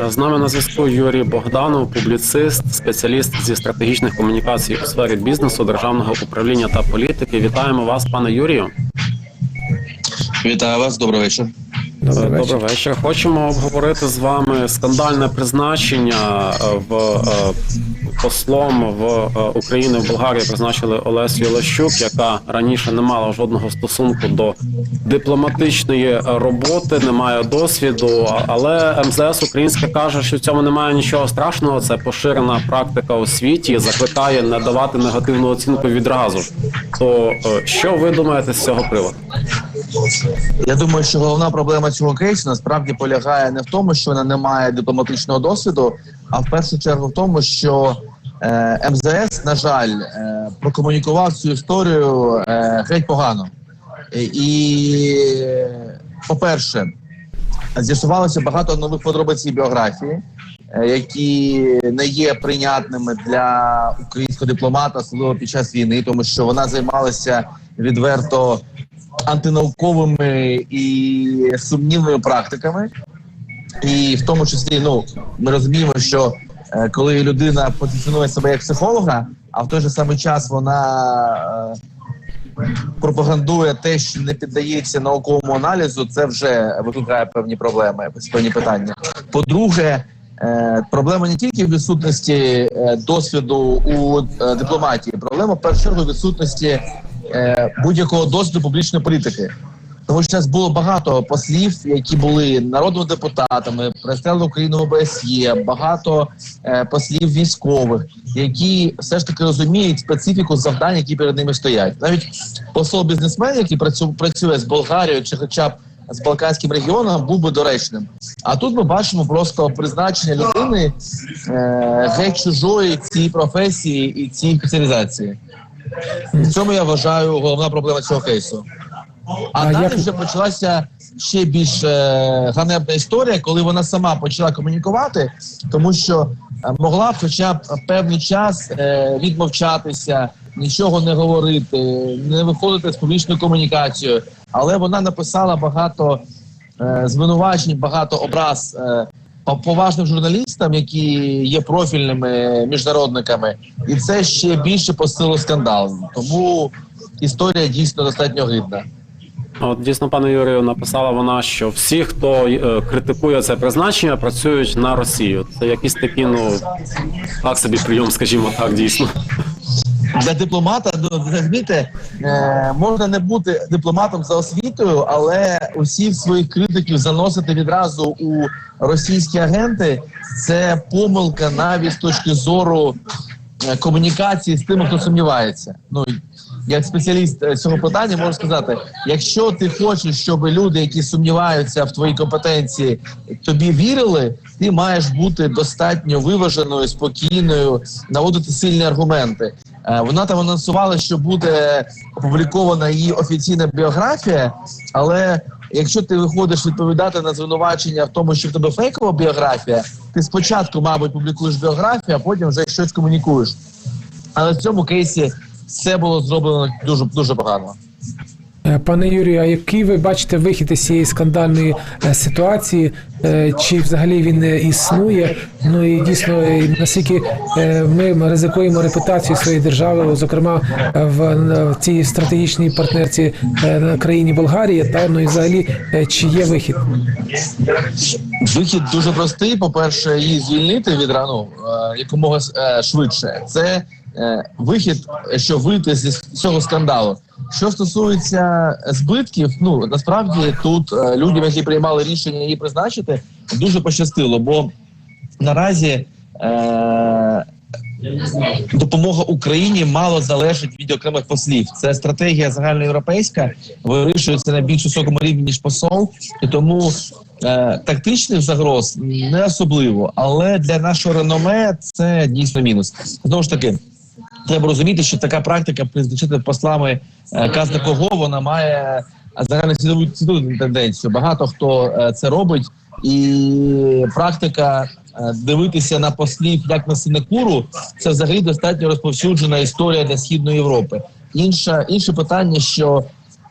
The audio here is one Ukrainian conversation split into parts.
З нами на зв'язку Юрій Богданов, публіцист, спеціаліст зі стратегічних комунікацій у сфері бізнесу, державного управління та політики. Вітаємо вас, пане Юрію. Вітаю вас, добрий вечір. Добрий вечір. Хочемо обговорити з вами скандальне призначення е, в е, послом в е, Україні в Болгарії призначили Олесю Лещук, яка раніше не мала жодного стосунку до дипломатичної роботи, не має досвіду. Але МЗС Українська каже, що в цьому немає нічого страшного. Це поширена практика у світі. Закликає не давати негативну оцінку відразу. То е, що ви думаєте з цього приводу? Я думаю, що головна проблема цього кейсу насправді полягає не в тому, що вона не має дипломатичного досвіду, а в першу чергу в тому, що МЗС, на жаль, е, прокомунікував цю історію е, геть погано. Е, І, е, по-перше, з'ясувалося багато нових подробиць біографії, е, які не є прийнятними для українського дипломата, особливо під час війни, тому що вона займалася відверто антинауковими і сумнівними практиками. І в тому числі, ну ми розуміємо, що е, коли людина позиціонує себе як психолога, а в той же самий час вона е, пропагандує те, що не піддається науковому аналізу, це вже викликає певні проблеми, певні питання. По-друге, е, проблема не тільки в відсутності е, досвіду у е, дипломатії, проблема в першу чергу відсутності е, будь-якого досвіду публічної політики. Тому що зараз було багато послів, які були народними депутатами, представили Україну в ОБСЄ, багато е, послів військових, які все ж таки розуміють специфіку завдань, які перед ними стоять. Навіть посол бізнесмен, який працю, працює з Болгарією чи хоча б з Балканським регіоном, був би доречним. А тут ми бачимо просто призначення людини е, геть чужої цій професії і цій спеціалізації. В цьому я вважаю головна проблема цього кейсу. А, А далі як- вже почалася ще більш е, ганебна історія, коли вона сама почала комунікувати, тому що е, могла б хоча б певний час е, відмовчатися, нічого не говорити, не виходити з публічною комунікацією. Але вона написала багато е, звинувачень, багато образ е, поважним журналістам, які є профільними міжнародниками, і це ще більше посилило скандал. Тому історія дійсно достатньо гидна. От дійсно, пане Юрію, написала вона, що всі, хто е, критикує це призначення, працюють на Росію. Це якийсь такий, ну так собі прийом, скажімо так, дійсно. для дипломата ну, розумієте, е, можна не бути дипломатом за освітою, але усіх своїх критиків заносити відразу у російські агенти це помилка навіть з точки зору комунікації з тими, хто сумнівається. Ну як спеціаліст е, цього питання можу сказати: якщо ти хочеш, щоб люди, які сумніваються в твоїй компетенції, тобі вірили, ти маєш бути достатньо виваженою, спокійною, наводити сильні аргументи. Е, Вона там анонсувала, що буде опублікована її офіційна біографія, але якщо ти виходиш відповідати на звинувачення в тому, що в тебе фейкова біографія, ти спочатку, мабуть, публікуєш біографію, а потім вже щось комунікуєш. Але в цьому кейсі все було зроблено дуже дуже погано. Е, Пане Юрію, а який ви бачите вихід із цієї скандальної е, ситуації? Е, Чи взагалі він існує? Ну і дійсно наскільки ми ризикуємо репутацію своєї держави, зокрема в цій стратегічній партнерці на країні Болгарії, та ну і взагалі чи є вихід? Вихід дуже простий. По-перше, її звільнити від рану якомога швидше. Це вихід, що вийти з цього скандалу. Що стосується збитків, ну насправді тут е, людям, які приймали рішення її призначити, дуже пощастило, бо наразі. Е, Допомога Україні мало залежить від окремих послів. Це стратегія загальноєвропейська, вирішується на більш високому рівні ніж посол, і тому е, тактичних загроз не особливо. Але для нашого реноме це дійсно мінус. Знову ж таки, треба розуміти, що така практика призначити послами е, казна кого вона має загальносвітову світову тенденцію. Багато хто е, це робить, і практика е, дивитися на послів як на синекуру, це взагалі достатньо розповсюджена історія для східної Європи. Інша інше питання, що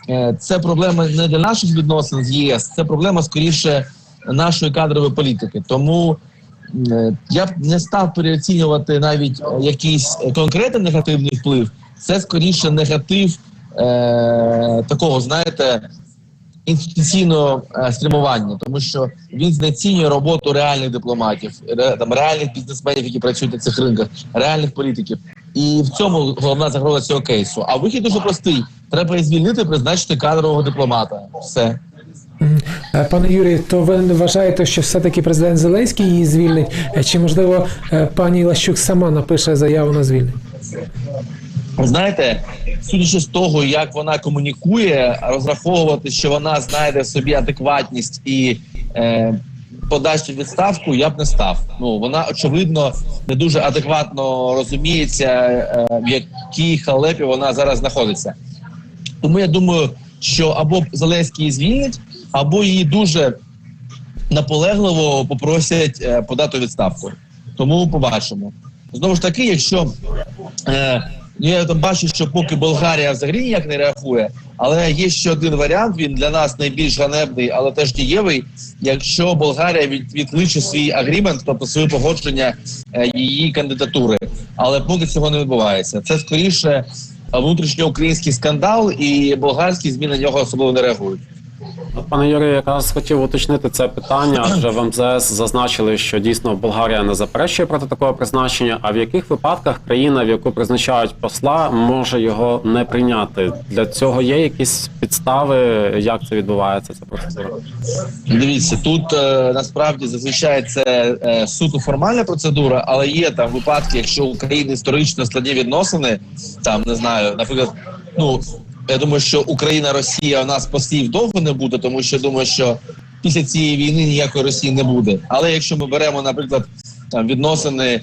е, це проблема не для наших відносин з ЄС, це проблема скоріше нашої кадрової політики. Тому е, я б не став переоцінювати навіть е, якийсь конкретний негативний вплив. Це скоріше негатив е, такого, знаєте, інституційного е, спрямування, тому що він знецінює роботу реальних дипломатів, ре, там реальних бізнесменів, які працюють на цих ринках, реальних політиків. І в цьому головна загроза цього кейсу. А вихід дуже простий: треба звільнити, призначити кадрового дипломата. Все. Е, Пане Юрію, то ви вважаєте, що все-таки президент Зеленський її звільнить? Е, Чи можливо е, пані Лащук сама напише заяву на звільнення? Знаєте, судячи з того, як вона комунікує, розраховувати, що вона знайде в собі адекватність і е, подасть відставку, я б не став. Ну вона очевидно не дуже адекватно розуміється, е, в якій халепі вона зараз знаходиться. Тому я думаю, що або Зеленський її звільнить, або її дуже наполегливо попросять е, подати відставку. Тому побачимо. Знову ж таки, якщо е, ну, я там бачу, що поки Болгарія взагалі ніяк не реагує, але є ще один варіант. Він для нас найбільш ганебний, але теж дієвий. Якщо Болгарія від, відкличе свій агрімент, тобто своє погодження е, її кандидатури, але поки цього не відбувається. Це скоріше внутрішньоукраїнський скандал, і болгарські змі на нього особливо не реагують. Пане Юрію, якраз хотів уточнити це питання, адже в МЗС зазначили, що дійсно Болгарія не заперечує проти такого призначення. А в яких випадках країна, в яку призначають посла, може його не прийняти? Для цього є якісь підстави, як це відбувається? Ця процедура? Дивіться, тут е, насправді зазвичай це е, суто формальна процедура, але є там випадки, якщо у країни історично складні відносини, там не знаю, наприклад, ну я думаю, що Україна, Росія у нас послів довго не буде, тому що думаю, що після цієї війни ніякої Росії не буде. Але якщо ми беремо, наприклад, там відносини.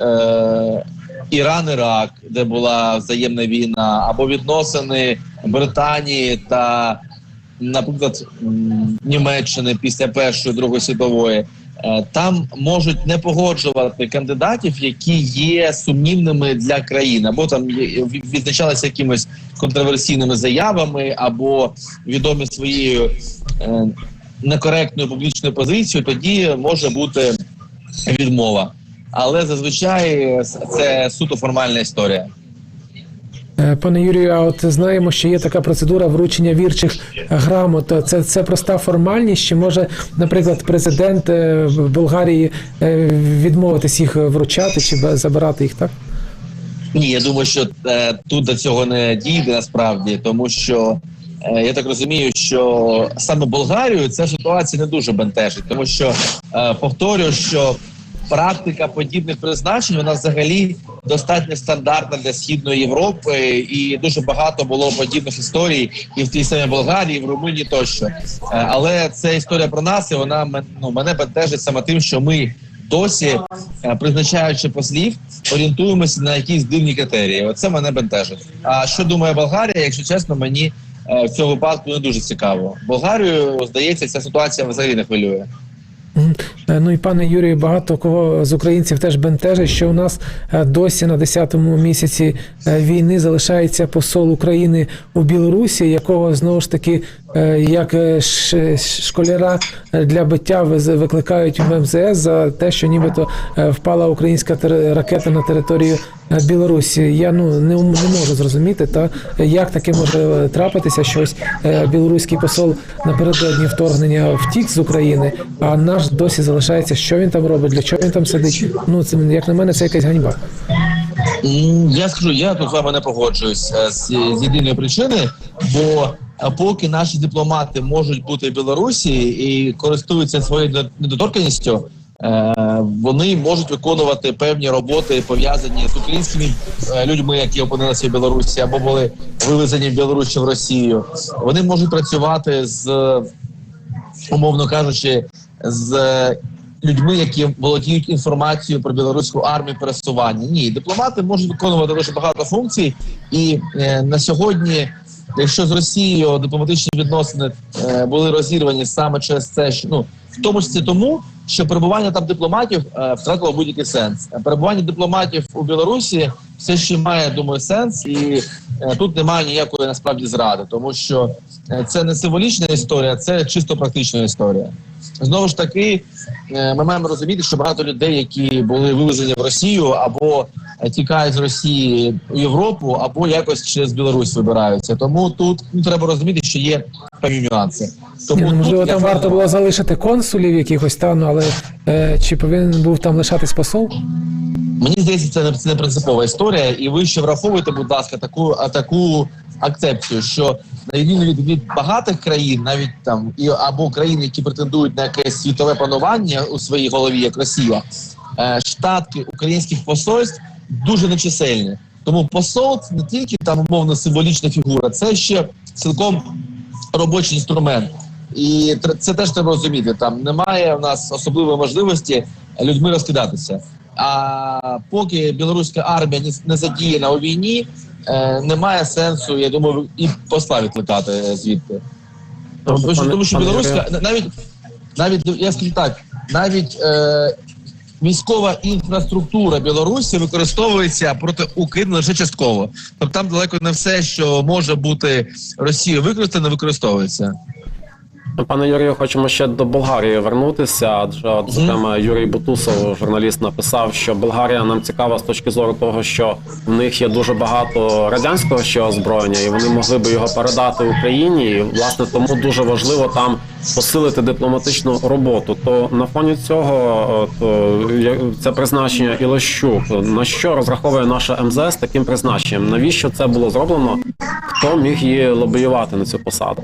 Е, Іран-Ірак, де була взаємна війна, або відносини Британії та, наприклад, Німеччини після Першої Другої світової. Е, Там можуть не погоджувати кандидатів, які є сумнівними для країни, або там відзначалися якимись контроверсійними заявами, або відомі своєю е, некоректною публічною позицією. Тоді може бути відмова. Але зазвичай це суто формальна історія. Е, Пане Юрію, а от знаємо, що є така процедура вручення вірчих грамот. Це, це проста формальність, чи може, наприклад, президент е, Болгарії е, відмовитись їх вручати чи забирати їх, так? Ні, я думаю, що тут до цього не дійде насправді, тому що я так розумію, що саме Болгарію ця ситуація не дуже бентежить, тому що повторюю, що практика подібних призначень вона взагалі достатньо стандартна для східної Європи, і дуже багато було подібних історій і в тій самій Болгарії, і в Румунії тощо. Е, але це історія про нас, і вона ну, мене бентежить саме тим, що ми досі, е, призначаючи послів, орієнтуємося на якісь дивні критерії. Оце мене бентежить. А що думає Болгарія, якщо чесно, мені е, в цьому випадку не дуже цікаво. Болгарію, здається, ця ситуація взагалі не хвилює. Е, Ну і пане Юрію, багато кого з українців теж бентежить, що у нас е, досі на 10-му місяці е, війни залишається посол України у Білорусі, якого знову ж таки як школяра для биття викликають в МЗС за те, що нібито впала українська ракета на територію Білорусі. Я ну не, не можу зрозуміти, та як таке може трапитися, що ось е, білоруський посол напередодні вторгнення втік з України, а наш досі залишається. Що він там робить, для чого він там сидить? Ну це як на мене, це якась ганьба. Я скажу, я тут з вами не погоджуюсь е, з, єдиної причини, бо е, поки наші дипломати можуть бути в Білорусі і користуються своєю недо- недоторканністю, е, вони можуть виконувати певні роботи пов'язані з українськими людьми, які опинилися в Білорусі або були вивезені в Білорусь в Росію. Вони можуть працювати з умовно кажучи, з е, людьми, які володіють інформацією про білоруську армію пересування. Ні, дипломати можуть виконувати дуже багато функцій, і е, на сьогодні, якщо з Росією дипломатичні відносини е, були розірвані саме через це, що ну в тому числі тому, що перебування там дипломатів е, втратило будь-який сенс. Перебування дипломатів у Білорусі все ще має, думаю, сенс, і е, тут немає ніякої насправді зради, тому що е, це не символічна історія, це чисто практична історія. Знову ж таки, е, ми маємо розуміти, що багато людей, які були вивезені в Росію, або е, тікають з Росії в Європу, або якось через Білорусь вибираються. Тому тут ну, треба розуміти, що є певні нюанси. Тому Ні, ну, тут можливо, я там вважаю- варто було залишити консулів якихось там, ну, але е, чи повинен був там лишатись посол? Мені здається, це не, це не принципова історія, і ви ще враховуйте, будь ласка, таку а, таку акцепцію, що на від, від багатих країн, навіть там і або країн, які претендують на якесь світове панування у своїй голові, як Росія, е, штатки українських посольств дуже нечисельні. Тому посол це не тільки там умовно символічна фігура, це ще цілком робочий інструмент. І це теж треба розуміти. Там немає в нас особливої можливості людьми розкидатися. А поки білоруська армія не- задіяна у війні, е, немає сенсу, я думаю, і посла відкликати звідти. Тому що, тому що білоруська навіть навіть я скажу так, навіть е, військова інфраструктура Білорусі використовується проти України лише частково. Тобто там далеко не все, що може бути Росією використано, використовується. Пане Юрію, хочемо ще до Болгарії вернутися, адже от, зокрема Юрій Бутусов, журналіст, написав, що Болгарія нам цікава з точки зору того, що в них є дуже багато радянського ще озброєння, і вони могли би його передати Україні. І власне тому дуже важливо там посилити дипломатичну роботу. То на фоні цього от, е, це призначення Ілощук. На що розраховує наша МЗС таким призначенням? Навіщо це було зроблено? Хто міг її лобіювати на цю посаду?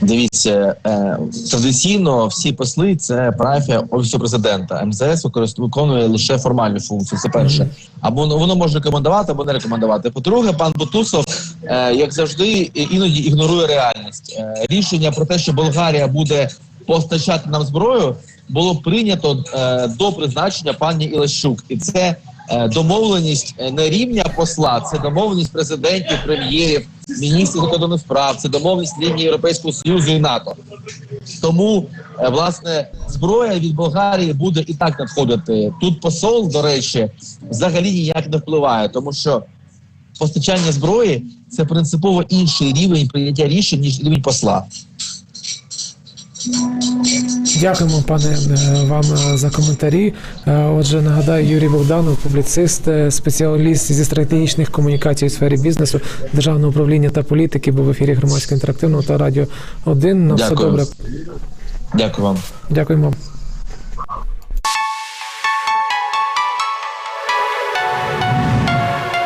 Дивіться, е, традиційно всі посли це парафія офісу президента. МЗС виконує лише формальну функцію. Це перше. Або ну, воно може рекомендувати, або не рекомендувати. По-друге, пан Бутусов, е, як завжди, іноді ігнорує реальність. Е, рішення про те, що Болгарія буде постачати нам зброю, було прийнято до призначення пані Ілащук, і це домовленість не рівня посла, це домовленість президентів, прем'єрів, міністрів закордонних справ, це домовленість лінії Європейського союзу і НАТО. Тому е, власне зброя від Болгарії буде і так надходити. Тут посол, до речі, взагалі ніяк не впливає, тому що постачання зброї це принципово інший рівень прийняття рішень ніж рівень посла. Дякуємо, пане е, вам е, за коментарі. Е, Отже, нагадаю, Юрій Богданов, публіцист, спеціаліст зі стратегічних комунікацій у сфері бізнесу, державного управління та політики, був в ефірі громадського інтерактивного та радіо 1. На все добре. Дякую вам. Дякуємо.